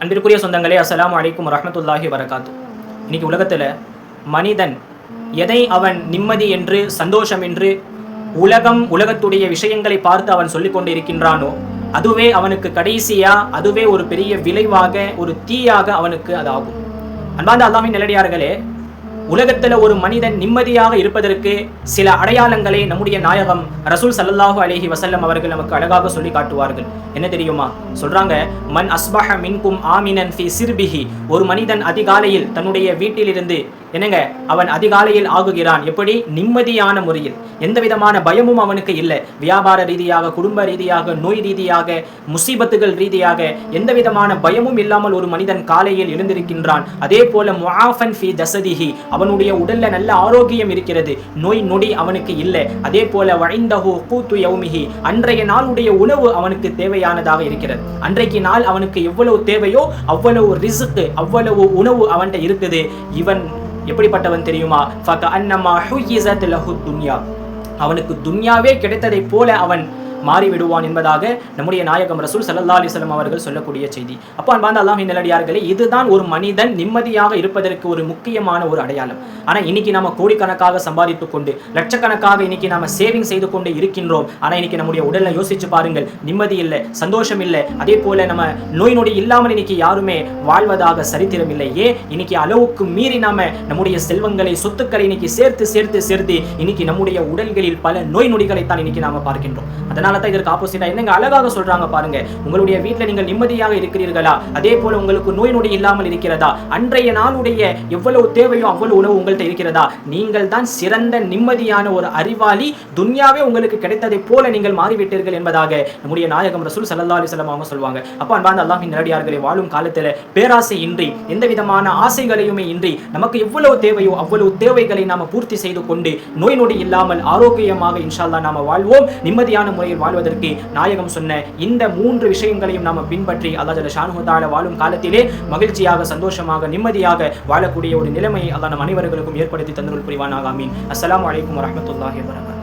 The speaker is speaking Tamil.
அன்பிற்குரிய சொந்தங்களே அஸ்லாம் அலைக்கும் ரஹமத்துல்லாஹி வரகாத்து இன்னைக்கு உலகத்தில் மனிதன் எதை அவன் நிம்மதி என்று சந்தோஷம் என்று உலகம் உலகத்துடைய விஷயங்களை பார்த்து அவன் சொல்லிக்கொண்டு இருக்கின்றானோ அதுவே அவனுக்கு கடைசியா அதுவே ஒரு பெரிய விளைவாக ஒரு தீயாக அவனுக்கு அது ஆகும் அன்பார்ந்த அல்லாமின் நிலடியார்களே உலகத்துல ஒரு மனிதன் நிம்மதியாக இருப்பதற்கு சில அடையாளங்களை நம்முடைய நாயகம் ரசூல் சல்லாஹூ அலஹி வசல்லம் அவர்கள் நமக்கு அழகாக சொல்லி காட்டுவார்கள். என்ன தெரியுமா? சொல்றாங்க மன் அஸ்பஹ மின்கும் ஆமினன் ஃபி சிர்பிஹி. ஒரு மனிதன் அதிகாலையில் தன்னுடைய வீட்டிலிருந்து என்னங்க அவன் அதிகாலையில் ஆகுகிறான். எப்படி? நிம்மதியான முறையில். எந்த விதமான பயமும் அவனுக்கு இல்லை. வியாபார ரீதியாக குடும்ப ரீதியாக நோய் ரீதியாக முசீபத்துகள் ரீதியாக எந்த விதமான பயமும் இல்லாமல் ஒரு மனிதன் காலையில் எழுந்திருக்கின்றான். அதே போல முஆஃபன் ஃபி தசதிஹி அவனுடைய உடல்ல நல்ல ஆரோக்கியம் இருக்கிறது. நோய் நொடி அவனுக்கு இல்லை. அதே போல வழிந்தஹு கூத்து யௌமிஹி அன்றைய நாளுடைய உணவு அவனுக்கு தேவையானதாக இருக்கிறது. அன்றைக்கு நாள் அவனுக்கு எவ்வளவு தேவையோ அவ்வளவு ரிசுக்கு அவ்வளவு உணவு அவன்கிட்ட இருக்குது. இவன் எப்படிப்பட்டவன் தெரியுமா? ஃபக அன்னமா ஹுயிசத் லஹு துன்யா. அவனுக்கு துன்யாவே கிடைத்ததை போல அவன் மாறிவிடுவான் என்பதாக நம்முடைய நாயகம் ரசூல் சல்லா அலிஸ்லாம் அவர்கள் சொல்லக்கூடிய செய்தி. அப்போ அன்பாந்த அல்லாஹ் நிலடியார்களே இதுதான் ஒரு மனிதன் நிம்மதியாக இருப்பதற்கு ஒரு முக்கியமான ஒரு அடையாளம். ஆனால் இன்னைக்கு நாம கோடிக்கணக்காக சம்பாதித்து கொண்டு லட்சக்கணக்காக இன்னைக்கு நாம சேவிங் செய்து கொண்டு இருக்கின்றோம். ஆனால் இன்னைக்கு நம்முடைய உடலை யோசிச்சு பாருங்கள் நிம்மதி இல்லை சந்தோஷம் இல்லை. அதே போல நம்ம நோய் நொடி இல்லாமல் இன்னைக்கு யாருமே வாழ்வதாக சரித்திரம் இல்லை. ஏன்? இன்னைக்கு அளவுக்கு மீறி நாம நம்முடைய செல்வங்களை சொத்துக்களை இன்னைக்கு சேர்த்து சேர்த்து சேர்த்து இன்னைக்கு நம்முடைய உடல்களில் பல நோய் நொடிகளை தான் இன்னைக்கு நாம பார்க்கின்றோம். அதனால தான் இதற்கு ஆப்போசிட்டா என்னங்க அழகாக சொல்றாங்க பாருங்க. உங்களுடைய வீட்டில் நீங்கள் நிம்மதியாக இருக்கிறீர்களா? அதே போல உங்களுக்கு நோய் நொடி இல்லாமல் இருக்கிறதா? அன்றைய நாளுடைய எவ்வளவு தேவையோ அவ்வளவு உணவு உங்கள்கிட்ட இருக்கிறதா? நீங்கள் தான் சிறந்த நிம்மதியான ஒரு அறிவாளி. துன்யாவே உங்களுக்கு கிடைத்ததை போல நீங்கள் மாறிவிட்டீர்கள் என்பதாக நம்முடைய நாயகம் ரசூல் சல்லா அலிஸ்லாம் அவங்க சொல்லுவாங்க. அப்போ அன்பாந்த அல்லாஹின் நேரடியார்களை வாழும் காலத்தில் பேராசை இன்றி எந்த விதமான ஆசைகளையுமே இன்றி நமக்கு எவ்வளவு தேவையோ அவ்வளவு தேவைகளை நாம பூர்த்தி செய்து கொண்டு நோய் நொடி இல்லாமல் ஆரோக்கியமாக இன்ஷால்லா நாம வாழ்வோம். நிம்மதியான முறையில் வாழ்வதற்கு நாயகம் சொன்ன இந்த மூன்று விஷயங்களையும் நாம பின்பற்றி அல்லாஹ் ஜல ஷானுஹு வாழும் காலத்திலே மகிழ்ச்சியாக சந்தோஷமாக நிம்மதியாக வாழக்கூடிய ஒரு நிலைமையை அல்லா நம் அனைவர்களுக்கும் ஏற்படுத்தி தந்தருள் புரிவானாக. ஆமீன். அஸ்லாம் வலைக்கம் வரமத்துல்லாஹி வபரகாத்துஹு